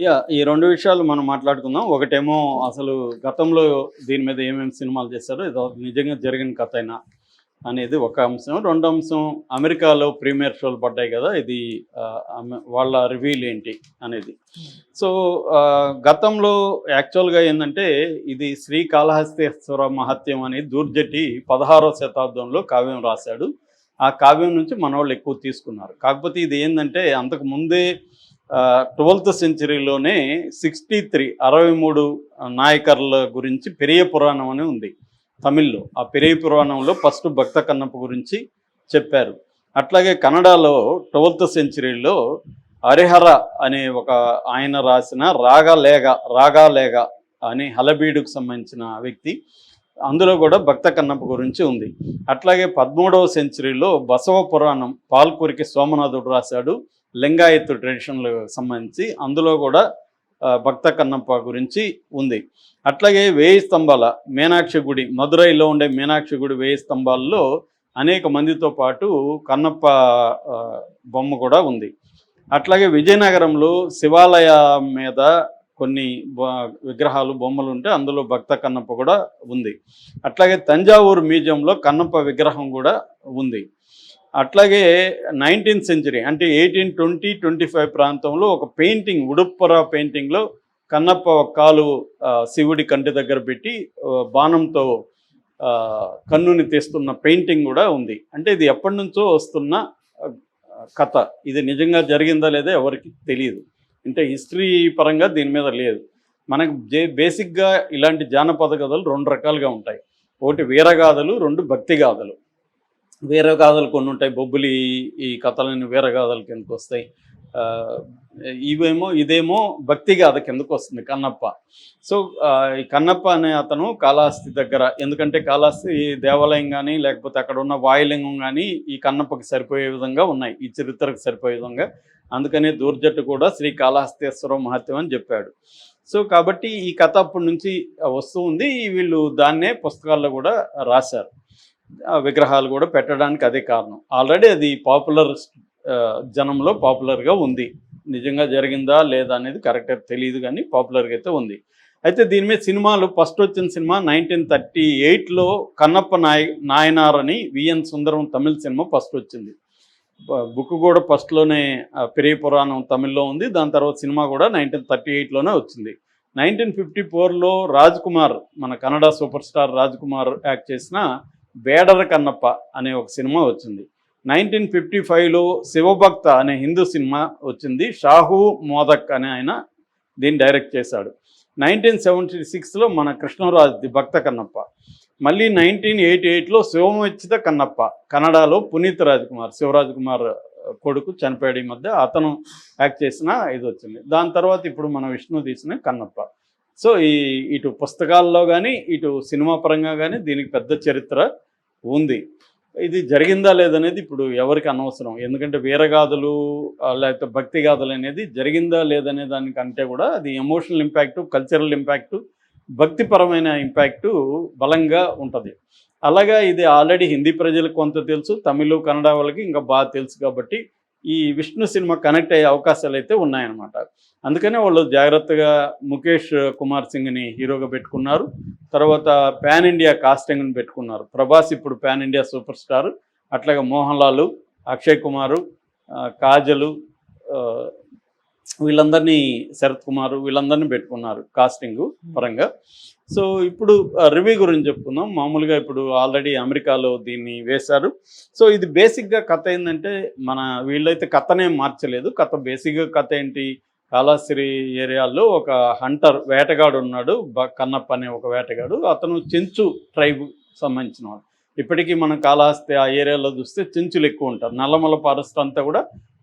Yeah ఈ రెండు విషయాలు మనం మాట్లాడుకుందాం. ఒకటేమో అసలు గతంలో దీని మీద ఏమేమి సినిమాలు చేశారో ఇది నిజంగా జరిగిన కథ అయినా అనేది ఒక అంశం. రెండు అంశం అమెరికాలో ప్రీమియర్ షోలు పడ్డాయి కదా ఇది వాళ్ళ రివ్యూలు ఏంటి అనేది. సో గతంలో యాక్చువల్గా ఏంటంటే ఇది శ్రీకాళహస్తేశ్వర మహత్యం అని దూర్జటి పదహారో శతాబ్దంలో కావ్యం రాశాడు. ఆ కావ్యం నుంచి మనవాళ్ళు ఎక్కువ తీసుకున్నారు. కాకపోతే ఇది ఏంటంటే అంతకు ముందే ట్వెల్త్ సెంచరీలోనే సిక్స్టీ త్రీ అరవై మూడు నాయకర్ల గురించి పెరియ పురాణం అని ఉంది తమిళ్ళో. ఆ పెరియ పురాణంలో ఫస్ట్ భక్త కన్నప్ప గురించి చెప్పారు. అట్లాగే కన్నడలో ట్వెల్త్ సెంచరీలో హరిహర అనే ఒక ఆయన రాసిన రాగలేగ రాగాలేగ అని హలబీడుకు సంబంధించిన వ్యక్తి అందులో కూడా భక్త కన్నప్ప గురించి ఉంది. అట్లాగే పదమూడవ సెంచరీలో బసవ పురాణం పాల్కురికి సోమనాథుడు రాశాడు. లింగాయత్ ట్రెడిషన్లకు సంబంధించి అందులో కూడా భక్త కన్నప్ప గురించి ఉంది. అట్లాగే వేయి స్తంభాల మీనాక్షి గుడి మదురైలో ఉండే మీనాక్షి గుడి వేయి స్తంభాల్లో అనేక మందితో పాటు కన్నప్ప బొమ్మ కూడా ఉంది. అట్లాగే విజయనగరంలో శివాలయ మీద కొన్ని విగ్రహాలు బొమ్మలు ఉంటే అందులో భక్త కన్నప్ప కూడా ఉంది. అట్లాగే తంజావూరు మ్యూజియంలో కన్నప్ప విగ్రహం కూడా ఉంది. అట్లాగే నైన్టీన్త్ సెంచరీ అంటే ఎయిటీన్ ట్వంటీ ట్వంటీ ఫైవ్ ప్రాంతంలో ఒక పెయింటింగ్ ఉడుప్పర పెయింటింగ్లో కన్నప్ప కాలు శివుడి కంటి దగ్గర పెట్టి బాణంతో కన్నుని తీస్తున్న పెయింటింగ్ కూడా ఉంది. అంటే ఇది ఎప్పటి నుంచో వస్తున్న కథ. ఇది నిజంగా జరిగిందా లేదా ఎవరికి తెలియదు అంటే హిస్టరీ పరంగా దీని మీద లేదు. మనకు జే బేసిక్గా ఇలాంటి జానపద కథలు రెండు రకాలుగా ఉంటాయి. ఒకటి వీరగాథలు రెండు భక్తి గాథలు వీరగాథలు కొన్ని ఉంటాయి. బొబ్బులి ఈ కథలని వీరగాథలు కిందకు వస్తాయి. ఇవేమో ఇదేమో భక్తి గాథ కిందకు వస్తుంది కన్నప్ప. సో ఈ కన్నప్ప అనే అతను కాళహస్తి దగ్గర ఎందుకంటే కాళహస్తి దేవాలయం కానీ లేకపోతే అక్కడ ఉన్న వాయులింగం కానీ ఈ కన్నప్పకి సరిపోయే విధంగా ఉన్నాయి. ఈ చరిత్రకు సరిపోయే విధంగా. అందుకనే దూర్జట్టు కూడా శ్రీ కాళహస్తేశ్వర మహత్యం అని చెప్పాడు. సో కాబట్టి ఈ కథ అప్పటి నుంచి వస్తూ ఉంది. వీళ్ళు దాన్నే పుస్తకాల్లో కూడా రాశారు. విగ్రహాలు కూడా పెట్టడానికి అదే కారణం. ఆల్రెడీ అది పాపులర్ జనంలో పాపులర్గా ఉంది. నిజంగా జరిగిందా లేదా అనేది కరెక్ట్గా తెలియదు కానీ పాపులర్గా అయితే ఉంది. అయితే దీని మీద సినిమాలు ఫస్ట్ వచ్చిన సినిమా నైన్టీన్ థర్టీ ఎయిట్లో కన్నప్ప నాయ నాయనార్ అని V N Sundaram Tamil cinema first వచ్చింది. బుక్ కూడా ఫస్ట్లోనే పెరియ పురాణం తమిళ్ళో ఉంది. దాని తర్వాత సినిమా కూడా నైన్టీన్ థర్టీ ఎయిట్లోనే వచ్చింది. నైన్టీన్ ఫిఫ్టీ ఫోర్లో రాజ్ కుమార్ మన Kannada super star Raj Kumar act చేసిన బేడర కన్నప్ప అనే ఒక సినిమా వచ్చింది. నైన్టీన్ ఫిఫ్టీ ఫైవ్లో శివభక్త అనే హిందూ సినిమా వచ్చింది. షాహు మోదక్ అనే ఆయన దీన్ని డైరెక్ట్ చేశాడు. నైన్టీన్ సెవెంటీ సిక్స్లో మన కృష్ణరాజ్ ది భక్త కన్నప్ప. మళ్ళీ నైన్టీన్ ఎయిటీ ఎయిట్లో శివమచ్చిత కన్నప్ప. కన్నడలో పునీత్ రాజ్ కుమార్ శివరాజ్ కుమార్ కొడుకు చనిపోయాడు ఈ మధ్య. అతను యాక్ట్ చేసిన ఇది వచ్చింది. దాని తర్వాత ఇప్పుడు మన విష్ణు తీసిన కన్నప్ప. సో ఈ ఇటు పుస్తకాల్లో కానీ ఇటు సినిమా పరంగా కానీ దీనికి పెద్ద చరిత్ర ఉంది. ఇది జరిగిందా లేదనేది ఇప్పుడు ఎవరికి అనవసరం. ఎందుకంటే వీరగాథలు లేకపోతే భక్తి గాథలు అనేది జరిగిందా లేదనే దానికంటే కూడా అది ఎమోషనల్ ఇంపాక్ట్ కల్చరల్ ఇంపాక్ట్ భక్తిపరమైన ఇంపాక్టు బలంగా ఉంటుంది. అలాగా ఇది ఆల్రెడీ హిందీ ప్రజలకు కొంత తెలుసు తమిళ కన్నడ వాళ్ళకి ఇంకా బాగా తెలుసు కాబట్టి ఈ విష్ణు సినిమా కనెక్ట్ అయ్యే అవకాశాలు అయితే ఉన్నాయన్నమాట. అందుకనే వాళ్ళు జాగ్రత్తగా ముఖేష్ కుమార్ సింగ్ని హీరోగా పెట్టుకున్నారు. తర్వాత పాన్ ఇండియా కాస్టింగ్ని పెట్టుకున్నారు. ప్రభాస్ ఇప్పుడు పాన్ ఇండియా సూపర్ స్టార్. అట్లాగే మోహన్ లాలు అక్షయ్ కుమారు కాజలు వీళ్ళందరినీ శరత్ కుమార్ వీళ్ళందరినీ పెట్టుకున్నారు కాస్టింగ్ పరంగా. సో ఇప్పుడు రివ్యూ గురించి చెప్పుకుందాం. మామూలుగా ఇప్పుడు ఆల్రెడీ అమెరికాలో దీన్ని వేశారు. సో ఇది బేసిక్గా కథ ఏంటంటే మన వీళ్ళైతే కథనే మార్చలేదు. కథ బేసిక్గా కథ ఏంటి? కాళాశ్రీ ఏరియాలో ఒక హంటర్ వేటగాడు ఉన్నాడు. బ కన్నప్ప అనే ఒక వేటగాడు. అతను చెంచు ట్రైబ్ సంబంధించిన వాడు ఇప్పటికీ మనం కాళహస్తి ఆ ఏరియాలో చూస్తే చెంచులు ఎక్కువ ఉంటారు. నల్లమల ఫారెస్ట్ అంతా కూడా